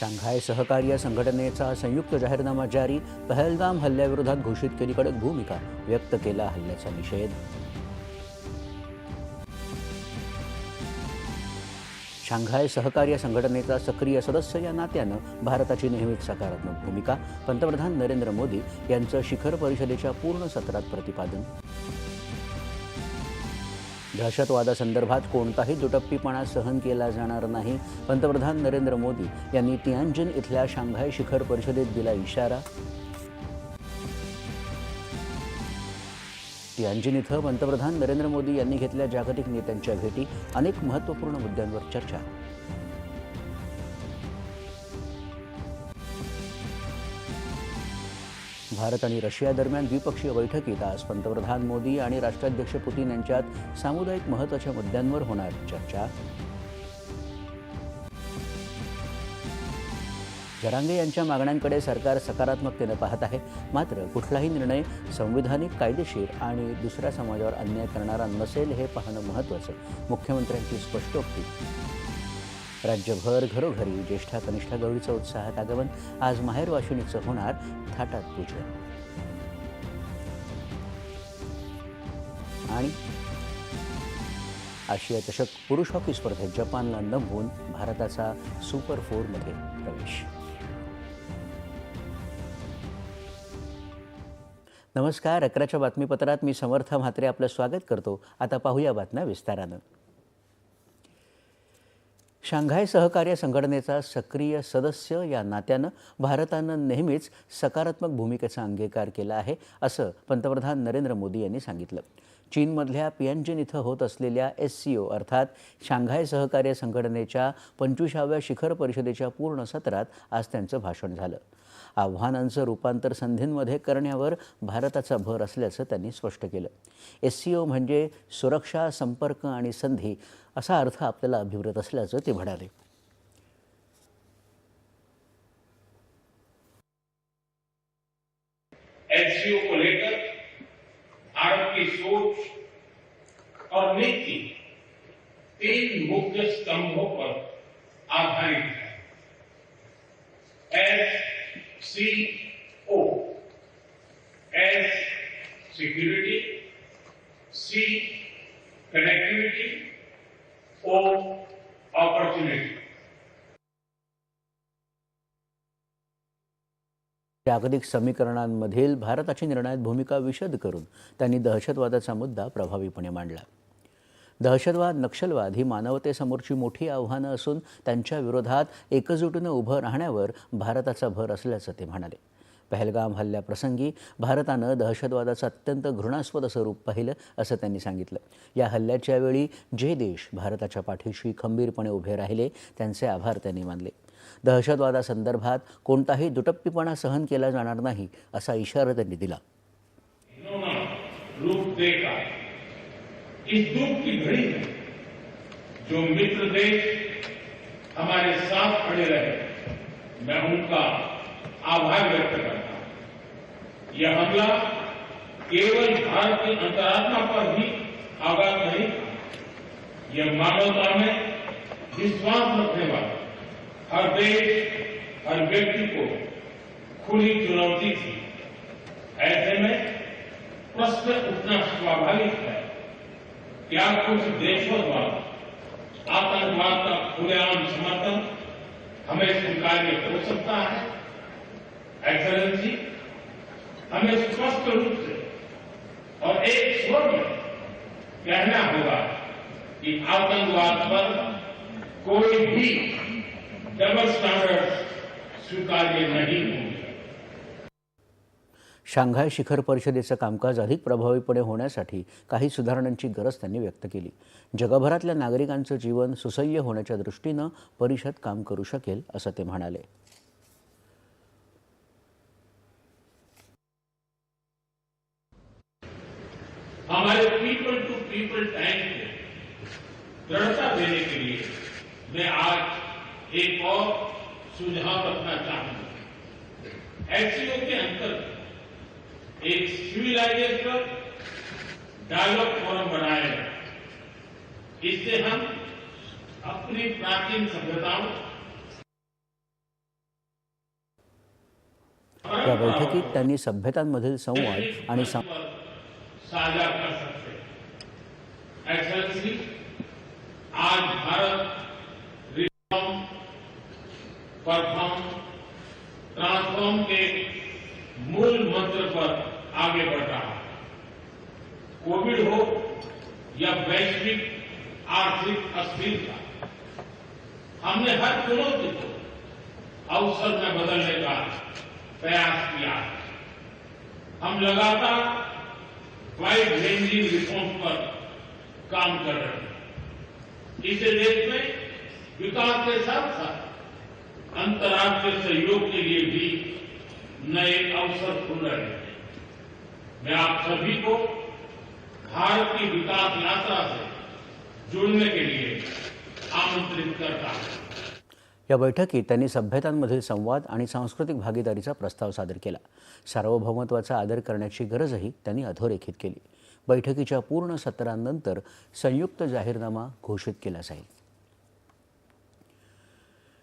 Shanghai सहकार्य संघटनेचा संयुक्त जाहीरनामा जारी पहलगाम हल्ल्याविरोधात घोषित केली कडक भूमिका व्यक्त केला हल्ल्याचा निषेध. शांघाय सहकार्य संघटनेचा सक्रिय सदस्य या नात्यानं भारताची नेहमीच सकारात्मक भूमिका. पंतप्रधान नरेंद्र मोदी यांचं शिखर परिषदेच्या पूर्ण सत्रात प्रतिपादन. दहशतवादासंदर्भात कोणताही दुटप्पीपणा सहन केला जाणार नाही. पंतप्रधान नरेंद्र मोदी यांनी तियांजिन इथल्या शांघाय शिखर परिषदेत दिला इशारा. तियानजिन इथं पंतप्रधान नरेंद्र मोदी यांनी घेतल्या जागतिक नेत्यांच्या भेटी अनेक महत्त्वपूर्ण मुद्द्यांवर चर्चा. भारत आणि रशिया दरम्यान द्विपक्षीय बैठकीत आज पंतप्रधान मोदी आणि राष्ट्राध्यक्ष पुतीन यांच्यात सामुदायिक महत्त्वाच्या मुद्द्यांवर होणार चर्चा. जरांगे यांच्या मागण्यांकडे सरकार सकारात्मकतेनं पाहत आहे. मात्र कुठलाही निर्णय संविधानिक कायदेशीर आणि दुसऱ्या समाजावर अन्याय करणारा नसेल हे पाहणं महत्त्वाचं मुख्यमंत्र्यांची स्पष्टोक्ती. राज्यभर घरोघरी ज्येष्ठा कनिष्ठा गौरीचं उत्साहात आगमन आज माहेर वाशिणीचं होणार थाटात पूजन. आणि आशिया चषक पुरुष हॉकी स्पर्धेत जपानला नमवून भारताचा सुपर फोरमध्ये प्रवेश. नमस्कार अकराच्या बातमीपत्रात मी समर्थ म्हात्रे आपलं स्वागत करतो. आता पाहूया बातम्या विस्तारानं. शांघाय सहकार्य संघटनेचा सक्रिय सदस्य या नात्यानं भारतानं नेहमीच सकारात्मक भूमिकेचा अंगीकार केला आहे असं पंतप्रधान नरेंद्र मोदी यांनी सांगितलं. चीनमधल्या पियनजिन इथं होत असलेल्या एस सी ओ अर्थात शांघाय सहकार्य संघटनेच्या पंचवीसाव्या शिखर परिषदेच्या पूर्ण सत्रात आज त्यांचं भाषण झालं. आव्हानांचं रूपांतर संधींमध्ये करण्यावर भारताचा भर असल्याचं त्यांनी स्पष्ट केलं. एस सी ओ म्हणजे सुरक्षा संपर्क आणि संधी असा अर्थ आपल्याला अभिप्रेत असल्याचं ते म्हणाले. एनसीओ को लेकर भारत की सोच और नीति तीन मुख्य स्तंभों पर आधारित है। S C O S security C connectivity O opportunity. जागतिक समीकरणांमधील भारताची निर्णायक भूमिका विशद करून त्यांनी दहशतवादाचा मुद्दा प्रभावीपणे मांडला दहशतवाद नक्षलवाद ही मानवतेसमोरची मोठी आव्हानं असून त्यांच्या विरोधात एकजुटीनं उभं राहण्यावर भारताचा भर असल्याचं ते म्हणाले पहलगाम हल्ल्याप्रसंगी भारतानं दहशतवादाचं अत्यंत घृणास्पद स्वरूप पाहिलं असं त्यांनी सांगितलं. या हल्ल्याच्या वेळी जे देश भारताच्या पाठीशी खंबीरपणे उभे राहिले त्यांचे आभार त्यांनी मानले. दहशतवादासंदर्भात कोणताही दुटप्पीपणा सहन केला जाणार नाही असा इशारा त्यांनी दिला. इस दुख की घड़ी में जो मित्र देश हमारे साथ खड़े रहे। मैं उनका आभार व्यक्त करता हूँ। यह हमला केवल भारत की अंतरात्मा पर ही आघात नहीं था। यह मानवता में विश्वास रखने वाला हर देश, हर व्यक्ति को खुली चुनौती थी। ऐसे में प्रश्न उठना स्वाभाविक है। क्या कुछ देशों द्वारा आतंकवाद का खुलेआम समर्थन हमें स्वीकार्य हो सकता है? एक्सलेंसी हमें स्पष्ट रूप से और एक स्वर में कहना होगा कि आतंकवाद पर कोई भी डबल स्टैंडर्ड स्वीकार्य नहीं होंगे। शांघाय शिखर परिषदेचं कामकाज अधिक प्रभावीपणे होण्यासाठी काही सुधारणांची गरज त्यांनी व्यक्त केली. जगभरातल्या नागरिकांचं जीवन सुसह्य होण्याच्या दृष्टीनं परिषद काम करू शकेल असं ते म्हणाले. पीपल टू पीपल टाइम को दृढ़ता देने के लिए मैं आज एक और सुझाव रखना चाहूँगा। एससीओ के अंतर्गत एक सिविलाइजेशन डायलॉग फोरम बनाया जाए इससे हम अपनी प्राचीन सभ्यताओं या बैठकीत त्यांनी सभ्यतांमधील संवाद आणि साझा कर हैं एक्सलेंसी आज भारत रिफॉर्म परफॉर्म ट्रांसफॉर्म के मूल मंत्र पर आगे बढ़ रहा है। कोविड हो या वैश्विक आर्थिक अस्थिरता, हमने हर चुनौती को अवसर में बदलने का प्रयास किया है। हम लगातार वाइड रेंजिंग रिफॉर्म पर काम कर रहे हैं। इससे देश में विकास के साथ साथ अंतर्राष्ट्रीय सहयोग के लिए भी नए अवसर खुल रहे हैं। मैं आप सभी को भारत की विकास यात्रा से जुड़ने के लिए आमंत्रित करता हूं। या बैठकीत त्यांनी सभ्यतांमधील संवाद आणि सांस्कृतिक भागीदारीचा प्रस्ताव सादर केला. सार्वभौमत्वाचा आदर करण्याची गरजही त्यांनी अधोरेखित केली. बैठकीच्या पूर्ण सत्रानंतर संयुक्त जाहीरनामा घोषित केला जाईल.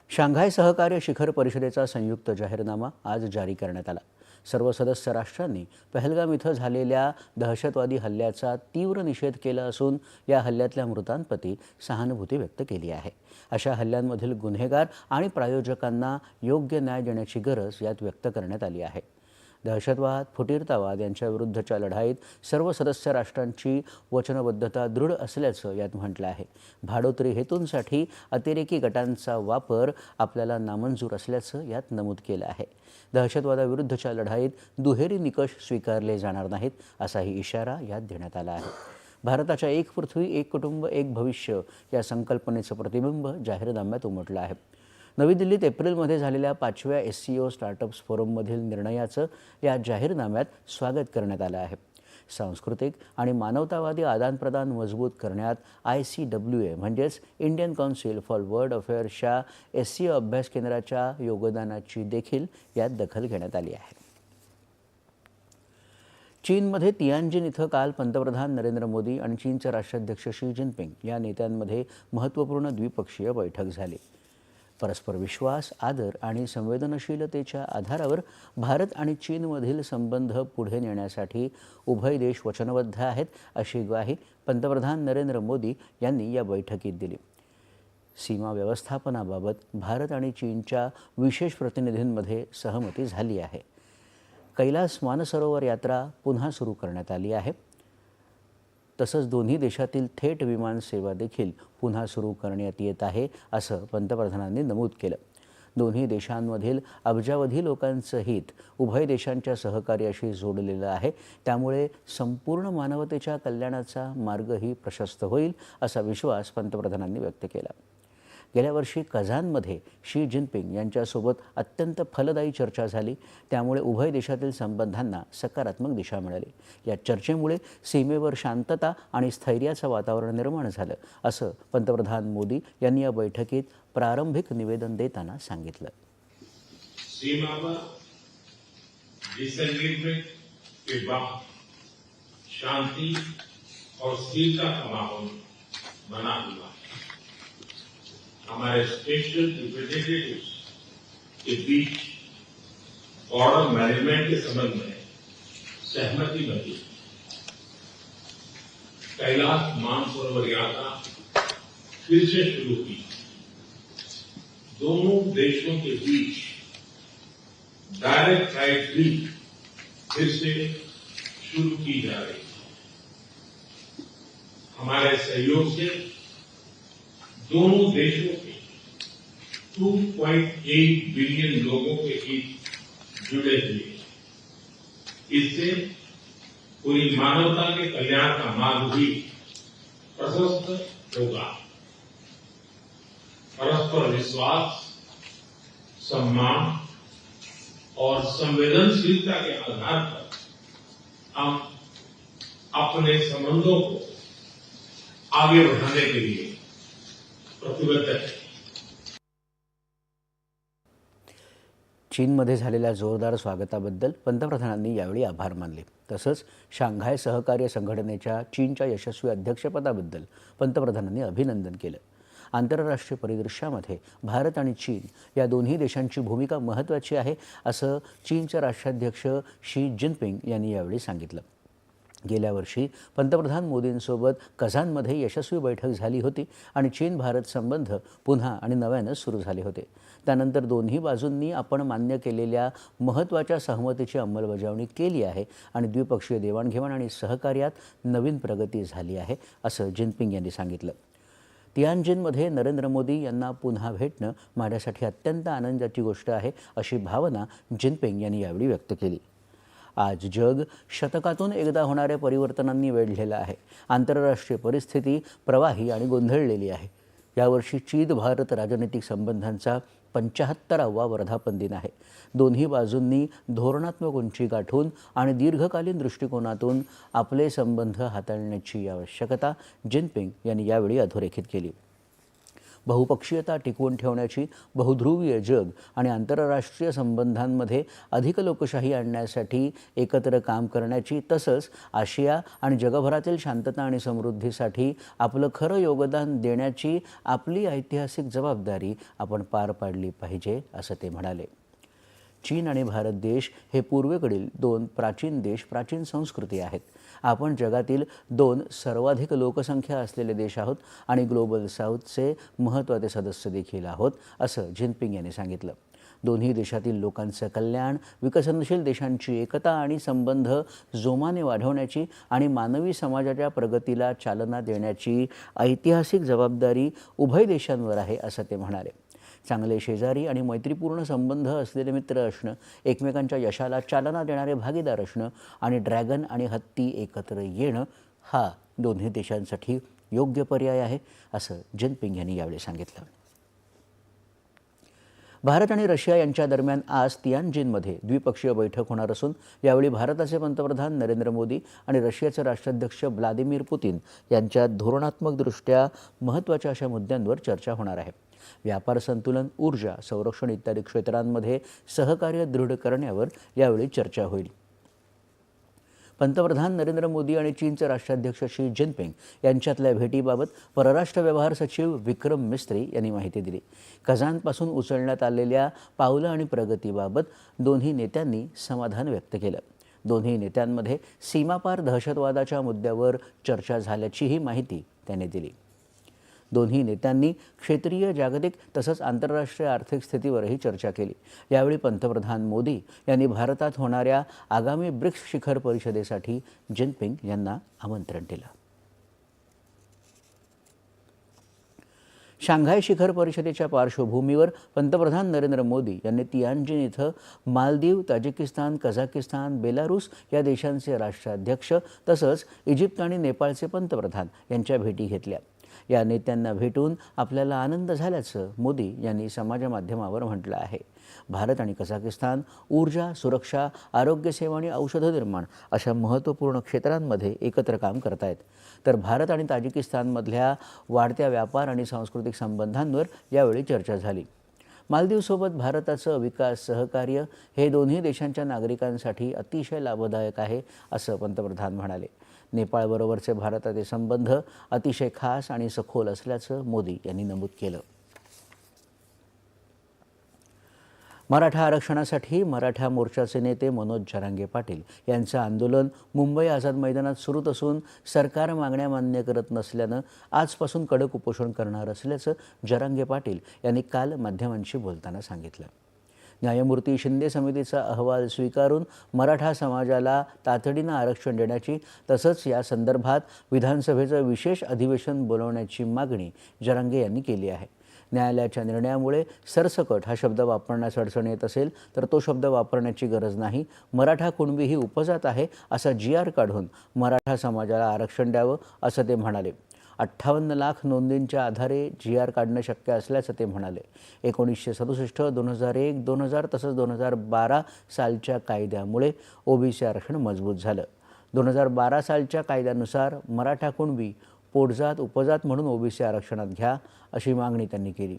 शांघाय सहकार्य शिखर परिषदेचा संयुक्त जाहीरनामा आज जारी करण्यात आला. सर्व सदस्य राष्ट्रांनी पहलगाम इथं झालेल्या दहशतवादी हल्ल्याचा तीव्र निषेध केला असून या हल्ल्यातल्या मृतांप्रती सहानुभूती व्यक्त केली आहे. अशा हल्ल्यांमधील गुन्हेगार आणि प्रायोजकांना योग्य न्याय देण्याची गरज यात व्यक्त करण्यात आली आहे. दहशतवाद फुटीरतावाद यांच्याविरुद्धच्या लढाईत सर्व सदस्य राष्ट्रांची वचनबद्धता दृढ असल्याचं यात म्हटलं आहे. भाडोत्री हेतूंसाठी अतिरेकी गटांचा वापर आपल्याला नामंजूर असल्याचं यात नमूद केलं आहे. दहशतवादाविरुद्धच्या लढाईत दुहेरी निकष स्वीकारले जाणार नाहीत असाही इशारा यात देण्यात आला आहे. भारताच्या एक पृथ्वी एक कुटुंब एक भविष्य या संकल्पनेचं प्रतिबिंब जाहीरनाम्यात उमटलं आहे. नवी दिल्लीत एप्रिलमध्ये झालेल्या पाचव्या एस सी ओ स्टार्टअप्स फोरममधील निर्णयाचं या जाहीरनाम्यात स्वागत करण्यात आलं आहे. सांस्कृतिक आणि मानवतावादी आदानप्रदान मजबूत करण्यात आय सी डब्ल्यू ए म्हणजेच इंडियन काउन्सिल फॉर वर्ल्ड अफेअर्सच्या एस सी ओ अभ्यास केंद्राच्या योगदानाची देखील यात दखल घेण्यात आली आहे. चीनमध्ये तियानजिन इथं काल पंतप्रधान नरेंद्र मोदी आणि चीनचे राष्ट्राध्यक्ष शी जिनपिंग या नेत्यांमध्ये महत्त्वपूर्ण द्विपक्षीय बैठक झाली. परस्पर विश्वास आदर आणि संवेदनशीलतेच्या आधारावर भारत आणि चीनमधील संबंध पुढे नेण्यासाठी उभय देश वचनबद्ध आहेत अशी ग्वाही पंतप्रधान नरेंद्र मोदी यांनी या बैठकीत दिली. सीमा व्यवस्थापनाबाबत भारत आणि चीनच्या विशेष प्रतिनिधींमध्ये सहमती झाली आहे. कैलास मानसरोवर यात्रा पुन्हा सुरू करण्यात आली आहे. तसंच दोन्ही देशातील थेट विमान सेवा देखील पुन्हा सुरू करण्यात येत आहे असं पंतप्रधानांनी नमूद केलं. दोन्ही देशांमधील अब्जावधी लोकांचं हित उभय देशांच्या सहकार्याशी जोडलेलं आहे. त्यामुळे संपूर्ण मानवतेच्या कल्याणाचा मार्गही प्रशस्त होईल असा विश्वास पंतप्रधानांनी व्यक्त केला. गेल्या वर्षी कझानमध्ये शी जिनपिंग यांच्यासोबत अत्यंत फलदायी चर्चा झाली. त्यामुळे उभय देशातील संबंधांना सकारात्मक दिशा मिळाली. या चर्चेमुळे सीमेवर शांतता आणि स्थैर्याचं वातावरण निर्माण झालं असं पंतप्रधान मोदी यांनी या बैठकीत प्रारंभिक निवेदन देताना सांगितलं. के बाद शांति और स्थिरता का माहौल बना हुआ है हमारे स्पेशल रिप्रेजेंटेटिव्स के बीच बॉर्डर मैनेजमेंट के संबंध में सहमति बनी। कैलाश मानसरोवर यात्रा फिर से शुरू की दोनों देशों के बीच डायरेक्ट फ़्लाइट भी फिर से शुरू की जा रही। है हमारे सहयोग से दोनों देशों के 2.8 बिलियन लोगों के हित जुड़े हुए इससे पूरी मानवता के कल्याण का मार्ग भी प्रशस्त होगा। परस्पर विश्वास, सम्मान और संवेदनशीलता के आधार पर हम अपने संबंधों को आगे बढ़ाने के लिए प्रतिबद्ध आहे चीनमध्ये झालेल्या जोरदार स्वागताबद्दल पंतप्रधानांनी यावेळी आभार मानले. तसंच शांघाय सहकार्य संघटनेच्या चीनच्या यशस्वी अध्यक्षपदाबद्दल पंतप्रधानांनी अभिनंदन केलं. आंतरराष्ट्रीय परिदृश्यामध्ये भारत आणि चीन या दोन्ही देशांची भूमिका महत्त्वाची आहे असं चीनचे राष्ट्राध्यक्ष शी जिनपिंग यांनी यावेळी सांगितलं. गेल्या वर्षी पंतप्रधान मोदींसोबत कझानमध्ये यशस्वी बैठक झाली होती आणि चीन भारत संबंध पुन्हा आणि नव्यानं सुरू झाले होते. त्यानंतर दोन्ही बाजूंनी आपण मान्य केलेल्या महत्त्वाच्या सहमतीची अंमलबजावणी केली आहे आणि द्विपक्षीय देवाणघेवाण आणि सहकार्यात नवीन प्रगती झाली आहे असं जिनपिंग यांनी सांगितलं. तियानजिनमध्ये नरेंद्र मोदी यांना पुन्हा भेटणं माझ्यासाठी अत्यंत आनंदाची गोष्ट आहे अशी भावना जिनपिंग यांनी यावेळी व्यक्त केली. आज जग शतकातून एकदा होणाऱ्या परिवर्तनांनी वेढलेलं आहे. आंतरराष्ट्रीय परिस्थिती प्रवाही आणि गोंधळलेली आहे. यावर्षी चीन भारत राजनैतिक संबंधांचा पंचाहत्तरावा वर्धापन दिन आहे. दोन्ही बाजूंनी धोरणात्मक उंची गाठून आणि दीर्घकालीन दृष्टिकोनातून आपले संबंध हाताळण्याची आवश्यकता जिनपिंग यांनी यावेळी अधोरेखित केली. बहुपक्षीयता टिकवून ठेवण्याची बहुध्रुवीय जग आणि आंतरराष्ट्रीय संबंधांमध्ये अधिक लोकशाही आणण्यासाठी एकत्र काम करण्याची तसंच आशिया आणि जगभरातील शांतता आणि समृद्धीसाठी आपलं खरं योगदान देण्याची आपली ऐतिहासिक जबाबदारी आपण पार पाडली पाहिजे असं ते म्हणाले. चीन आणि भारत देश हे पूर्वेकडील दोन प्राचीन देश प्राचीन संस्कृती आहेत. आपण जगातील दोन सर्वाधिक लोकसंख्या असलेले देश आहोत आणि ग्लोबल साऊथचे महत्त्वाचे सदस्य देखील आहोत असं जिनपिंग यांनी सांगितलं. दोन्ही देशातील लोकांचं कल्याण विकसनशील देशांची एकता आणि संबंध जोमाने वाढवण्याची आणि मानवी समाजाच्या प्रगतीला चालना देण्याची ऐतिहासिक जबाबदारी उभय देशांवर आहे असं ते म्हणाले. चांगले शेजारी आणि मैत्रीपूर्ण संबंध असलेले मित्र असणं एकमेकांच्या यशाला चालना देणारे भागीदार असणं आणि ड्रॅगन आणि हत्ती एकत्र येणं हा दोन्ही देशांसाठी योग्य पर्याय आहे असं जिनपिंग यांनी यावेळी सांगितलं. भारत आणि रशिया यांच्या दरम्यान आज तियानजिनमध्ये द्विपक्षीय बैठक होणार असून यावेळी भारताचे पंतप्रधान नरेंद्र मोदी आणि रशियाचे राष्ट्राध्यक्ष व्लादिमीर पुतीन यांच्या धोरणात्मकदृष्ट्या महत्त्वाच्या अशा मुद्द्यांवर चर्चा होणार आहे. व्यापार संतुलन ऊर्जा संरक्षण इत्यादी क्षेत्रांमध्ये सहकार्य दृढ करण्यावर यावेळी चर्चा होईल. पंतप्रधान नरेंद्र मोदी आणि चीनचे राष्ट्राध्यक्ष शी जिनपिंग यांच्यातल्या भेटीबाबत परराष्ट्र व्यवहार सचिव विक्रम मिस्त्री यांनी माहिती दिली. कझानपासून उचलण्यात आलेल्या पावलं आणि प्रगतीबाबत दोन्ही नेत्यांनी समाधान व्यक्त केलं. दोन्ही नेत्यांमध्ये सीमापार दहशतवादाच्या मुद्द्यावर चर्चा झाल्याचीही माहिती त्यांनी दिली. दोन्ही नेत्यांनी क्षेत्रीय जागतिक तसंच आंतरराष्ट्रीय आर्थिक स्थितीवरही चर्चा केली. यावेळी पंतप्रधान मोदी यांनी भारतात होणाऱ्या आगामी ब्रिक्स शिखर परिषदेसाठी जिनपिंग यांना आमंत्रण दिलं. शांघाय शिखर परिषदेच्या पार्श्वभूमीवर पंतप्रधान नरेंद्र मोदी यांनी तियानजिन इथं मालदीव ताजिकिस्तान कझाकिस्तान बेलारूस या देशांचे राष्ट्राध्यक्ष तसंच इजिप्त आणि नेपाळचे पंतप्रधान यांच्या भेटी घेतल्या. या नेत्यांना भेटून आपल्याला आनंद झाल्याचं मोदी यांनी समाजमाध्यमावर म्हटलं आहे. भारत आणि कझाकिस्तान ऊर्जा सुरक्षा आरोग्यसेवा आणि औषधं निर्माण अशा महत्त्वपूर्ण क्षेत्रांमध्ये एकत्र काम करतायत. तर भारत आणि ताजिकिस्तानमधल्या वाढत्या व्यापार आणि सांस्कृतिक संबंधांवर यावेळी चर्चा झाली. मालदीवसोबत भारताचं विकास सहकार्य हे दोन्ही देशांच्या नागरिकांसाठी अतिशय लाभदायक आहे असं पंतप्रधान म्हणाले. नेपाळबरोबरचे भारताचे संबंध अतिशय खास आणि सखोल असल्याचं मोदी यांनी नमूद केलं. मराठा आरक्षणासाठी मराठा मोर्चाचे नेते मनोज जरांगे पाटील यांचं आंदोलन मुंबई आझाद मैदानात सुरूच असून सरकार मागण्या मान्य करत नसल्यानं आजपासून कडक उपोषण करणार असल्याचं जरांगे पाटील यांनी काल माध्यमांशी बोलताना सांगितलं. न्यायमूर्ती शिंदे समितीचा अहवाल स्वीकारून मराठा समाजाला तातडीनं आरक्षण देण्याची तसंच या संदर्भात विधानसभेचं विशेष अधिवेशन बोलवण्याची मागणी जरांगे यांनी केली आहे. न्यायालयाच्या निर्णयामुळे सरसकट हा शब्द वापरण्यास अडचण येत असेल तर तो शब्द वापरण्याची गरज नाही. मराठा कुणबी ही उपजात आहे असा जी आर काढून मराठा समाजाला आरक्षण द्यावं असं ते म्हणाले. अठ्ठावन्न लाख नोंदींच्या आधारे जी आर काढणं शक्य असल्याचं ते म्हणाले. एकोणीसशे सदुसष्ट दोन हजार एक दोन हजार तसंच दोन हजार बारा सालच्या कायद्यामुळे ओबीसी आरक्षण मजबूत झालं. दोन हजार बारा सालच्या कायद्यानुसार मराठा कुणबी पोटजात उपजात म्हणून ओबीसी आरक्षणात घ्या अशी मागणी त्यांनी केली.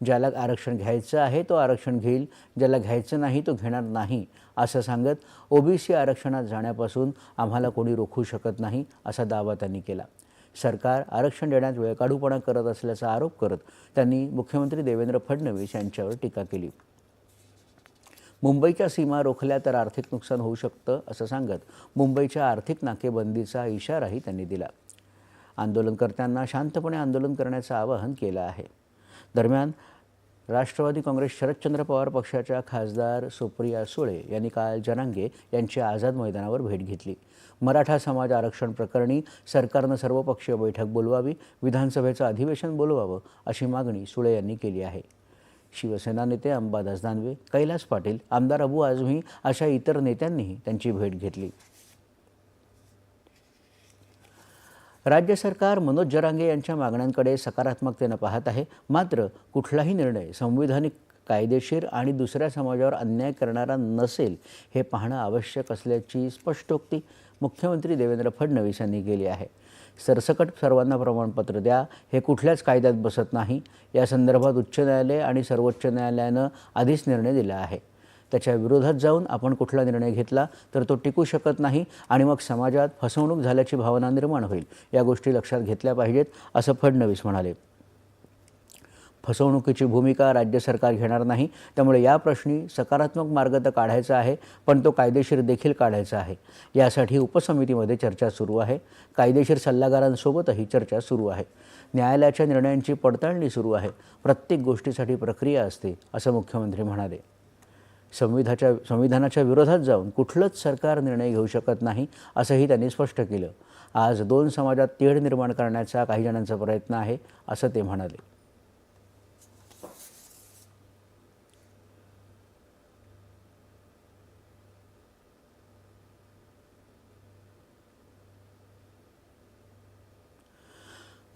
ज्याला आरक्षण घ्यायचं आहे तो आरक्षण घेईल ज्याला घ्यायचं नाही तो घेणार नाही असं सांगत ओबीसी आरक्षणात जाण्यापासून आम्हाला कोणी रोखू शकत नाही असा दावा त्यांनी केला. सरकार आरक्षण देण्यात वेळकाढूपणा करत असल्याचा आरोप करत त्यांनी मुख्यमंत्री देवेंद्र फडणवीस यांच्यावर टीका केली. मुंबईच्या सीमा रोखल्या तर आर्थिक नुकसान होऊ शकतं असं सांगत मुंबईच्या आर्थिक नाकेबंदीचा इशाराही त्यांनी दिला. आंदोलनकर्त्यांना शांतपणे आंदोलन करण्याचं आवाहन केलं आहे. दरम्यान राष्ट्रवादी काँग्रेस शरदचंद्र पवार पक्षाच्या खासदार सुप्रिया सुळे यांनी काल जनांगे यांची आझाद मैदानावर भेट घेतली. मराठा समाज आरक्षण प्रकरणी सरकारनं सर्वपक्षीय बैठक बोलवावी विधानसभेचं अधिवेशन बोलवावं अशी मागणी सुळे यांनी केली आहे. शिवसेना नेते अंबादास दानवे कैलास पाटील आमदार अबू आझमी अशा इतर नेत्यांनीही त्यांची भेट घेतली. राज्य सरकार मनोज जरांगे यांच्या मागण्यांकडे सकारात्मकतेनं पाहत आहे. मात्र कुठलाही निर्णय संविधानिक कायदेशीर आणि दुसऱ्या समाजावर अन्याय करणारा नसेल हे पाहणं आवश्यक असल्याची स्पष्टोक्ती मुख्यमंत्री देवेंद्र फडणवीस यांनी केली आहे. सरसकट सर्वांना प्रमाणपत्र द्या. हे कुठल्याच कायद्यात बसत नाही. या संदर्भात उच्च न्यायालय आणि सर्वोच्च न्यायालयानं आधीच निर्णय दिला आहे. त्याच्या विरोधात जाऊन आपण कुठला निर्णय घेतला तर तो टिकू शकत नाही आणि मग समाजात फसवणूक झाल्याची भावना निर्माण होईल. या गोष्टी लक्षात घेतल्या पाहिजेत असं फडणवीस म्हणाले. फसवणुकीची भूमिका राज्य सरकार घेणार नाही. त्यामुळे या प्रश्नी सकारात्मक मार्ग तर काढायचा आहे पण तो कायदेशीर देखील काढायचा आहे. यासाठी उपसमितीमध्ये चर्चा सुरू आहे. कायदेशीर सल्लागारांसोबतही चर्चा सुरू आहे. न्यायालयाच्या निर्णयांची पडताळणी सुरू आहे. प्रत्येक गोष्टीसाठी प्रक्रिया असते असं मुख्यमंत्री म्हणाले. संविधाच्या संविधानाच्या विरोधात जाऊन कुठलंच सरकार निर्णय घेऊ शकत नाही असंही त्यांनी स्पष्ट केलं. आज दोन समाजात तेढ निर्माण करण्याचा काही जणांचा प्रयत्न आहे असं ते म्हणाले.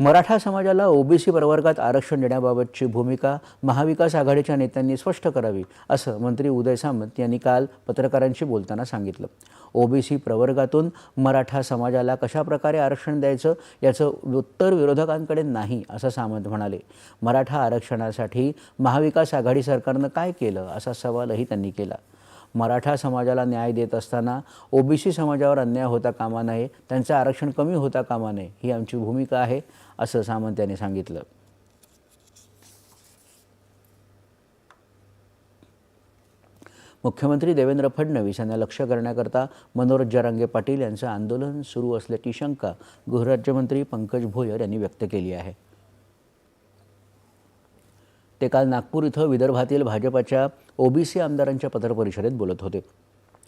मराठा समाजाला ओबीसी प्रवर्गात आरक्षण देण्याबाबतची भूमिका महाविकास आघाडीच्या नेत्यांनी स्पष्ट करावी असं मंत्री उदय सामंत यांनी काल पत्रकारांशी बोलताना सांगितलं. ओबीसी प्रवर्गातून मराठा समाजाला कशाप्रकारे आरक्षण द्यायचं याचं उत्तर विरोधकांकडे नाही असं सामंत म्हणाले. मराठा आरक्षणासाठी महाविकास आघाडी सरकारनं काय केलं असा सवालही त्यांनी केला. मराठा समाजाला न्याय देत असताना ओबीसी समाजावर अन्याय होता कामा नये त्यांचं आरक्षण कमी होता कामा नये ही आमची भूमिका आहे. असं सामंत यांनी सांगितलं. मुख्यमंत्री देवेंद्र फडणवीस यांना लक्ष करण्याकरता मनोज जरांगे पाटील यांचं आंदोलन सुरू असल्याची शंका गृहराज्यमंत्री पंकज भोयर यांनी व्यक्त केली आहे. ते काल नागपूर इथं विदर्भातील भाजपाच्या ओबीसी आमदारांच्या पत्रपरिषदेत बोलत होते.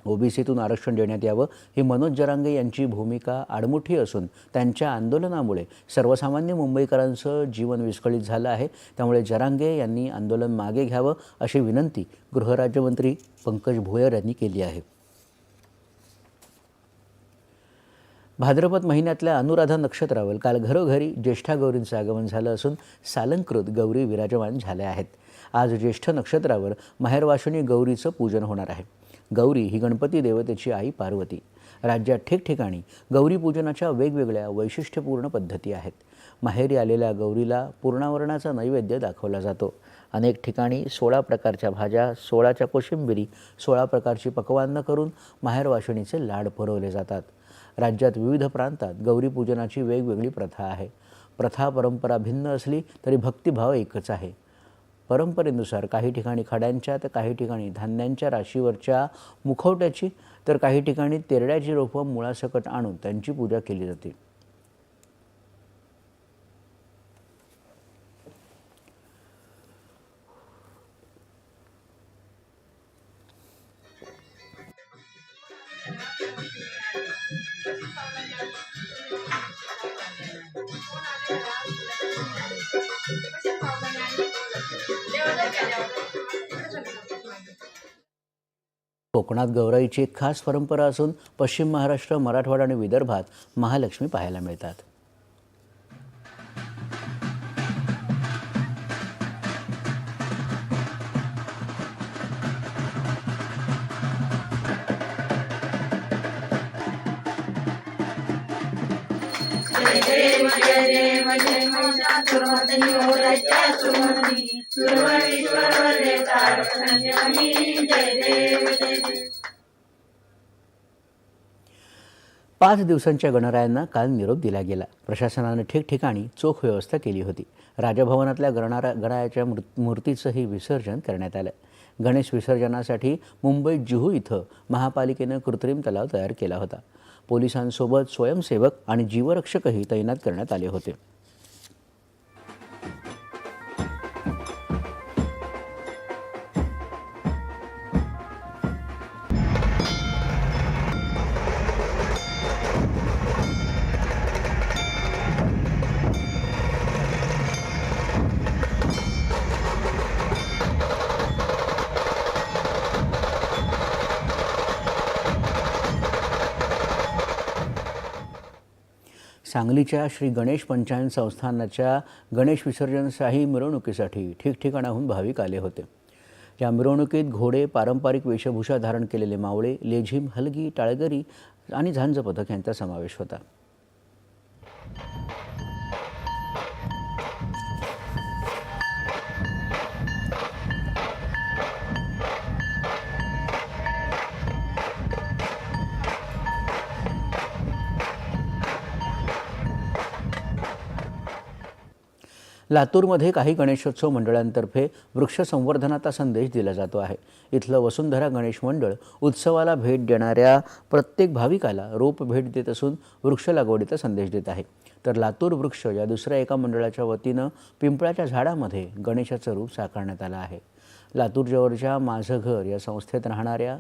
ओबीसीतून आरक्षण देण्यात यावं ही मनोज जरांगे यांची भूमिका आडमुठी असून त्यांच्या आंदोलनामुळे सर्वसामान्य मुंबईकरांचं जीवन विस्कळीत झालं आहे. त्यामुळे जरांगे यांनी आंदोलन मागे घ्यावं अशी विनंती गृहराज्यमंत्री पंकज भोयर यांनी केली आहे. भाद्रपद महिन्यातल्या अनुराधा नक्षत्रावर काल घरोघरी ज्येष्ठा गौरींचं आगमन झालं असून सालंकृत गौरी विराजमान झाल्या आहेत. आज ज्येष्ठ नक्षत्रावर माहेरवाशिनी गौरीचं पूजन होणार आहे. गौरी ही गणपती देवतेची आई पार्वती. राज्यात ठिकठिकाणी गौरीपूजनाच्या वेगवेगळ्या वैशिष्ट्यपूर्ण पद्धती आहेत. माहेरी आलेल्या गौरीला पूर्णावरणाचा नैवेद्य दाखवला जातो. अनेक ठिकाणी सोळा प्रकारच्या भाज्या सोळाच्या कोशिंबिरी सोळा प्रकारची पक्वान्न करून माहेरवाशिणीचे लाड पुरवले जातात. राज्यात विविध प्रांतात गौरीपूजनाची वेगवेगळी प्रथा आहे. प्रथा परंपरा भिन्न असली तरी भक्तिभाव एकच आहे. परंपरेनुसार काही ठिकाणी खड्यांच्या तर काही ठिकाणी धान्यांच्या राशीवरच्या मुखवट्याची तर काही ठिकाणी तेरड्याची रोपं मुळासकट आणून त्यांची पूजा केली जाते. कोकणात गौराईची एक खास परंपरा असून पश्चिम महाराष्ट्र मराठवाडा आणि विदर्भात महालक्ष्मी पाहायला मिळतात. जय जय पाच दिवसांच्या गणरायांना काल निरोप दिला गेला. प्रशासनानं ठिकठिकाणी चोख व्यवस्था केली होती. राजभवनातल्या गणरा गणरायाच्या मूर्तीचंही विसर्जन करण्यात आलं. गणेश विसर्जनासाठी मुंबईत जुहू इथं महापालिकेनं कृत्रिम तलाव तयार केला होता. पोलिसांसोबत स्वयंसेवक आणि जीवरक्षकही तैनात करण्यात आले होते. सांगलीच्या श्री गणेश पंचायत संस्थानाच्या गणेश विसर्जन शाही मिरवणुकीसाठी ठिकठिकाणाहून भाविक आले होते. या मिरवणुकीत घोडे पारंपरिक वेशभूषा धारण केलेले मावळे लेझिम हलगी टाळगरी आणि झांज पथक यांचा समावेश होता. लातूरमध्ये काही गणेशोत्सव मंडळांतर्फे वृक्ष संवर्धनाचा संदेश दिला जातो आहे. इथलं वसुंधरा गणेश मंडळ उत्सवाला भेट देणाऱ्या प्रत्येक भाविकाला रोप भेट देत असून वृक्ष लागवडीचा संदेश देत आहे. तर लातूर वृक्ष या दुसऱ्या एका मंडळाच्या वतीनं पिंपळाच्या झाडामध्ये गणेशाचं रूप साकारण्यात आलं आहे. लातूरजवळच्या माझं घर या संस्थेत राहणाऱ्या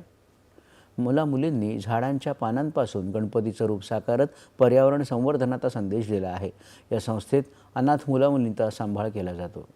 मुला मुलींनी झाडांच्या पानांपासून गणपतीचं रूप साकारत पर्यावरण संवर्धनाचा संदेश दिला आहे. या संस्थेत अनाथ मुलामुलींचा सांभाळ केला जातो.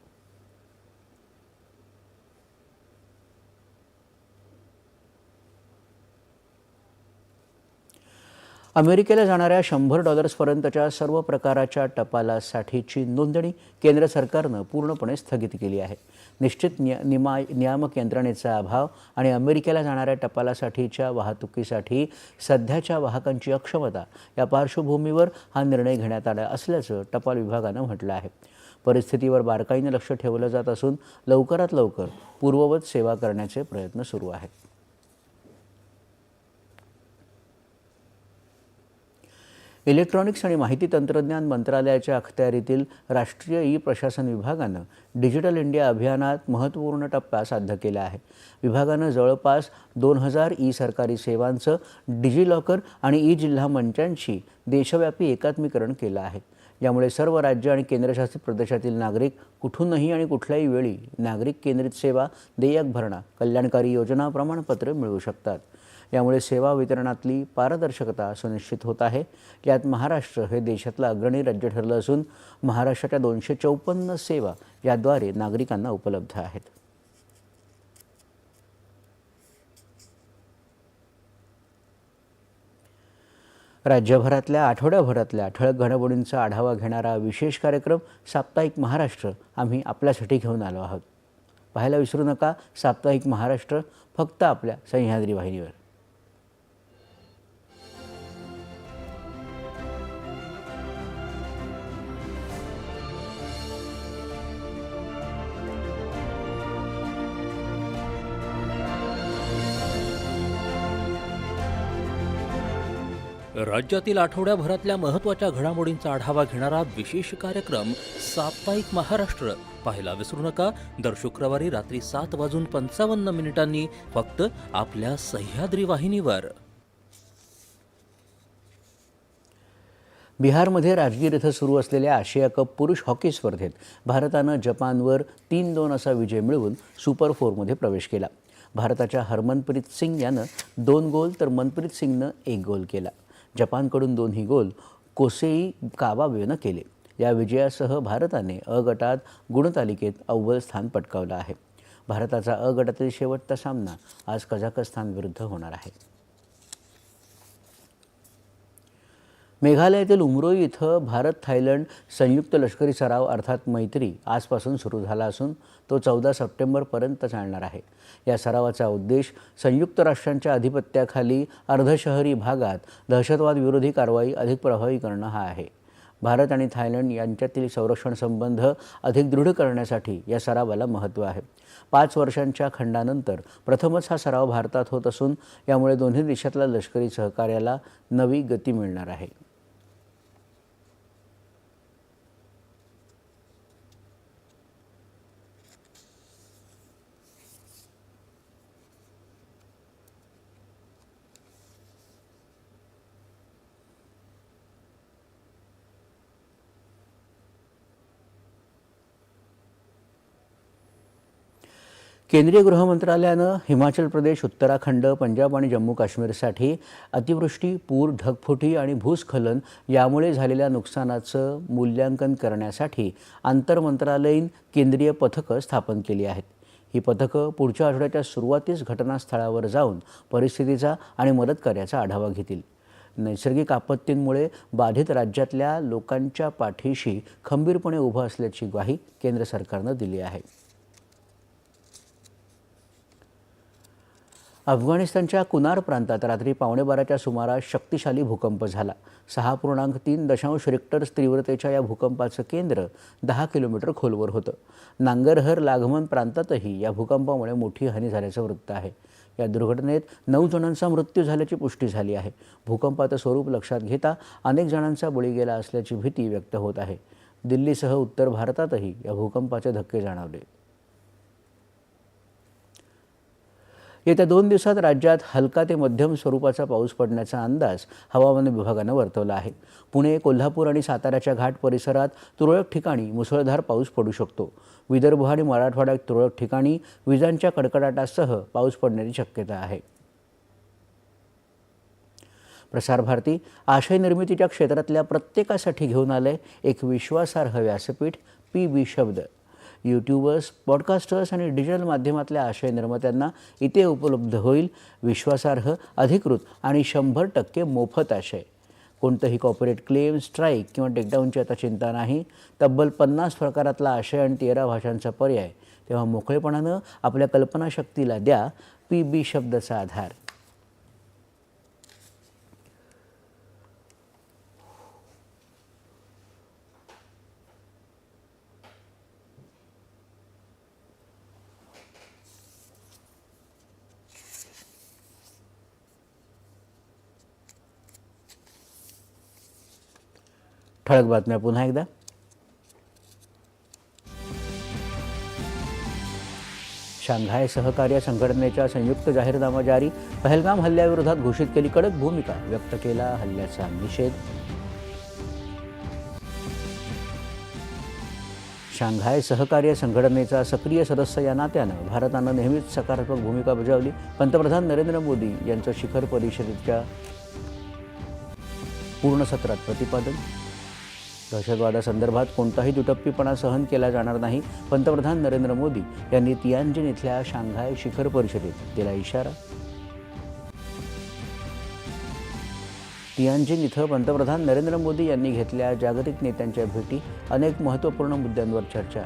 अमेरिकेला जाणाऱ्या शंभर डॉलर्सपर्यंतच्या सर्व प्रकाराच्या टपालासाठीची नोंदणी केंद्र सरकारनं पूर्णपणे स्थगित केली आहे. निश्चित निय निमा नियामक यंत्रणेचा अभाव आणि अमेरिकेला जाणाऱ्या टपालासाठीच्या वाहतुकीसाठी सध्याच्या वाहकांची अक्षमता या पार्श्वभूमीवर हा निर्णय घेण्यात आला असल्याचं टपाल विभागानं म्हटलं आहे. परिस्थितीवर बारकाईने लक्ष ठेवलं जात असून लवकरात लवकर पूर्ववत सेवा करण्याचे प्रयत्न सुरू आहेत. इलेक्ट्रॉनिक्स आणि माहिती तंत्रज्ञान मंत्रालयाच्या अखत्यारीतील राष्ट्रीय ई प्रशासन विभागानं डिजिटल इंडिया अभियानात महत्त्वपूर्ण टप्पा साध्य केला आहे. विभागानं जवळपास दोन हजार ई सरकारी सेवांचं डिजिलॉकर आणि ई जिल्हा मंचांशी देशव्यापी एकात्मीकरण केलं आहे. यामुळे सर्व राज्य आणि केंद्रशासित प्रदेशातील नागरिक कुठूनही आणि कुठल्याही वेळी नागरिक केंद्रित सेवा देयक भरणा कल्याणकारी योजना प्रमाणपत्र मिळवू शकतात. यामुळे सेवा वितरणातली पारदर्शकता सुनिश्चित होत आहे. यात महाराष्ट्र हे देशातलं अग्रणी राज्य ठरलं असून महाराष्ट्राच्या दोनशे चौपन्न सेवा याद्वारे नागरिकांना उपलब्ध आहेत. राज्यभरातल्या आठवड्याभरातल्या ठळक घडामोडींचा आढावा घेणारा विशेष कार्यक्रम साप्ताहिक महाराष्ट्र आम्ही आपल्यासाठी घेऊन आलो आहोत. पाहायला विसरू नका साप्ताहिक महाराष्ट्र फक्त आपल्या सह्याद्री वाहिनीवर. राज्यातील आठवड्याभरातल्या महत्त्वाच्या घडामोडींचा आढावा घेणारा विशेष कार्यक्रम साप्ताहिक महाराष्ट्र. पाहायला विसरू नका. दर शुक्रवारी रात्री सात वाजून पंचावन्न मिनिटांनी फक्त आपल्या सह्याद्री वाहिनीवर. बिहारमध्ये राजगीर इथं सुरू असलेल्या आशिया कप पुरुष हॉकी स्पर्धेत भारतानं जपानवर तीन दोन असा विजय मिळवून सुपर फोरमध्ये प्रवेश केला. भारताच्या हरमनप्रीत सिंग यानं दोन गोल तर मनप्रीत सिंगनं एक गोल केला. जपानकडून दोन्ही गोल कोसेई काबाबेनं केले. या विजयासह भारताने अ गटात गुणतालिकेत अव्वल स्थान पटकावलं आहे. भारताचा अ गटातील शेवटचा सामना आज कझाकस्तानविरुद्ध होणार आहे. मेघालयातील उमरोई इथं भारत थायलंड संयुक्त लष्करी सराव अर्थात मैत्री आजपासून सुरू झाला असून तो चौदा सप्टेंबरपर्यंत चालणार आहे. या सरावाचा उद्देश संयुक्त राष्ट्रांच्या अधिपत्याखाली अर्धशहरी भागात दहशतवाद विरोधी कारवाई अधिक प्रभावी करणं हा आहे. भारत आणि थायलंड यांच्यातील संरक्षण संबंध अधिक दृढ करण्यासाठी या सरावाला महत्त्व आहे. पाच वर्षांच्या खंडानंतर प्रथमच हा सराव भारतात होत असून यामुळे दोन्ही देशातल्या लष्करी सहकार्याला नवी गती मिळणार आहे. केंद्रीय गृह मंत्रालयानं हिमाचल प्रदेश उत्तराखंड पंजाब आणि जम्मू काश्मीरसाठी अतिवृष्टी पूर ढगफुटी आणि भूस्खलन यामुळे झालेल्या नुकसानाचं मूल्यांकन करण्यासाठी आंतरमंत्रालयीन केंद्रीय पथकं स्थापन केली आहेत. ही पथकं पुढच्या आठवड्याच्या सुरुवातीस घटनास्थळावर जाऊन परिस्थितीचा आणि मदत कार्याचा आढावा घेतील. नैसर्गिक आपत्तींमुळे बाधित राज्यातल्या लोकांच्या पाठीशी खंबीरपणे उभं असल्याची ग्वाही केंद्र सरकारनं दिली आहे. अफगाणिस्तानच्या कुनार प्रांतात रात्री पावणेबाराच्या सुमारास शक्तिशाली भूकंप झाला. सहा पूर्णांक तीन दशांश रिक्टर तीव्रतेच्या या भूकंपाचं केंद्र दहा किलोमीटर खोलवर होतं. नांगरहर लागमन प्रांतातही या भूकंपामुळे मोठी हानी झाल्याचं वृत्त आहे. या दुर्घटनेत नऊ जणांचा मृत्यू झाल्याची पुष्टी झाली आहे. भूकंपाचं स्वरूप लक्षात घेता अनेक जणांचा बळी गेला असल्याची भीती व्यक्त होत आहे. दिल्लीसह उत्तर भारतातही या भूकंपाचे धक्के जाणवले. येत्या दोन दिवसात राज्यात हलका ते मध्यम स्वरूपाचा पाऊस पडण्याचा अंदाज हवामान विभागानं वर्तवला आहे. पुणे कोल्हापूर आणि साताऱ्याच्या घाट परिसरात तुरळक ठिकाणी मुसळधार पाऊस पडू शकतो. विदर्भ आणि मराठवाड्यात तुरळक ठिकाणी विजांच्या कडकडाटासह पाऊस पडण्याची शक्यता आहे. प्रसार भारती आशय निर्मितीच्या क्षेत्रातल्या प्रत्येकासाठी घेऊन आलंय एक विश्वासार्ह व्यासपीठ पी बी शब्द. यूट्यूबर्स पॉडकास्टर्स आणि डिजिटल माध्यमातल्या आशय निर्मात्यांना इथे उपलब्ध होईल विश्वासार्ह अधिकृत आणि शंभर टक्के मोफत आशय. कोणतंही कॉपरेट क्लेम स्ट्राईक किंवा टेकडाऊनची आता चिंता नाही. तब्बल पन्नास प्रकारातला आशय आणि तेरा भाषांचा पर्याय. तेव्हा मोकळेपणानं आपल्या कल्पनाशक्तीला द्या. पी बी शब्दाचा आधार. ठळक बातम्या पुन्हा एकदा. शांघाय सहकार्य संघटनेच्या संयुक्त जाहीरनामा जारी. पहलगाम हल्ल्याविरोधात घोषित केली कडक भूमिका व्यक्त केला हल्ल्याचा निषेध. शांघाय सहकार्य संघटनेचा सक्रिय सदस्य या नात्यानं भारतानं नेहमीच सकारात्मक भूमिका बजावली. पंतप्रधान नरेंद्र मोदी यांचं शिखर परिषदेच्या पूर्ण सत्रात प्रतिपादन. दहशतवादासंदर्भात कोणताही दुटप्पीपणा सहन केला जाणार नाही पंतप्रधान नरेंद्र मोदी यांनी तियानजिन इथल्या शांघाय शिखर परिषदेत दिला इशारा. तियानजिन इथं पंतप्रधान नरेंद्र मोदी यांनी घेतल्या जागतिक नेत्यांच्या भेटी अनेक महत्त्वपूर्ण मुद्द्यांवर चर्चा.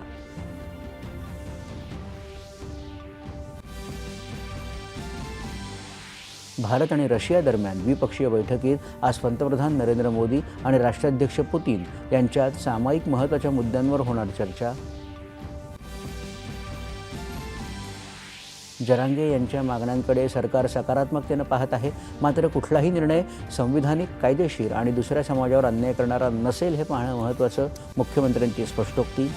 भारत आणि रशिया दरम्यान द्विपक्षीय बैठकीत आज पंतप्रधान नरेंद्र मोदी आणि राष्ट्राध्यक्ष पुतीन यांच्यात सामायिक महत्त्वाच्या मुद्द्यांवर होणार चर्चा. जरांगे यांच्या मागण्यांकडे सरकार सकारात्मकतेनं पाहत आहे. मात्र कुठलाही निर्णय संविधानिक कायदेशीर आणि दुसऱ्या समाजावर अन्याय करणारा नसेल हे पाहणं महत्त्वाचं मुख्यमंत्र्यांची स्पष्टोक्ती.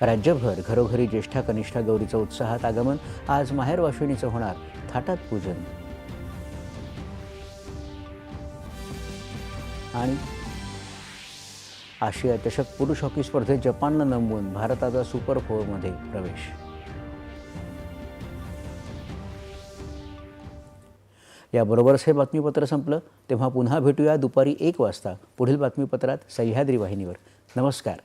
राज्यभर घरोघरी ज्येष्ठा कनिष्ठा गौरीचं उत्साहात आगमन. आज माहेर वाशिणीचं होणार. थाटात पूजन. आणि आशिया चषक पुरुष हॉकी स्पर्धेत जपाननं नमवून भारताचा सुपर फोरमध्ये प्रवेश. याबरोबरच हे बातमीपत्र संपलं. तेव्हा पुन्हा भेटूया दुपारी एक वाजता. पुढील बातमीपत्रात सह्याद्री वाहिनीवर. नमस्कार.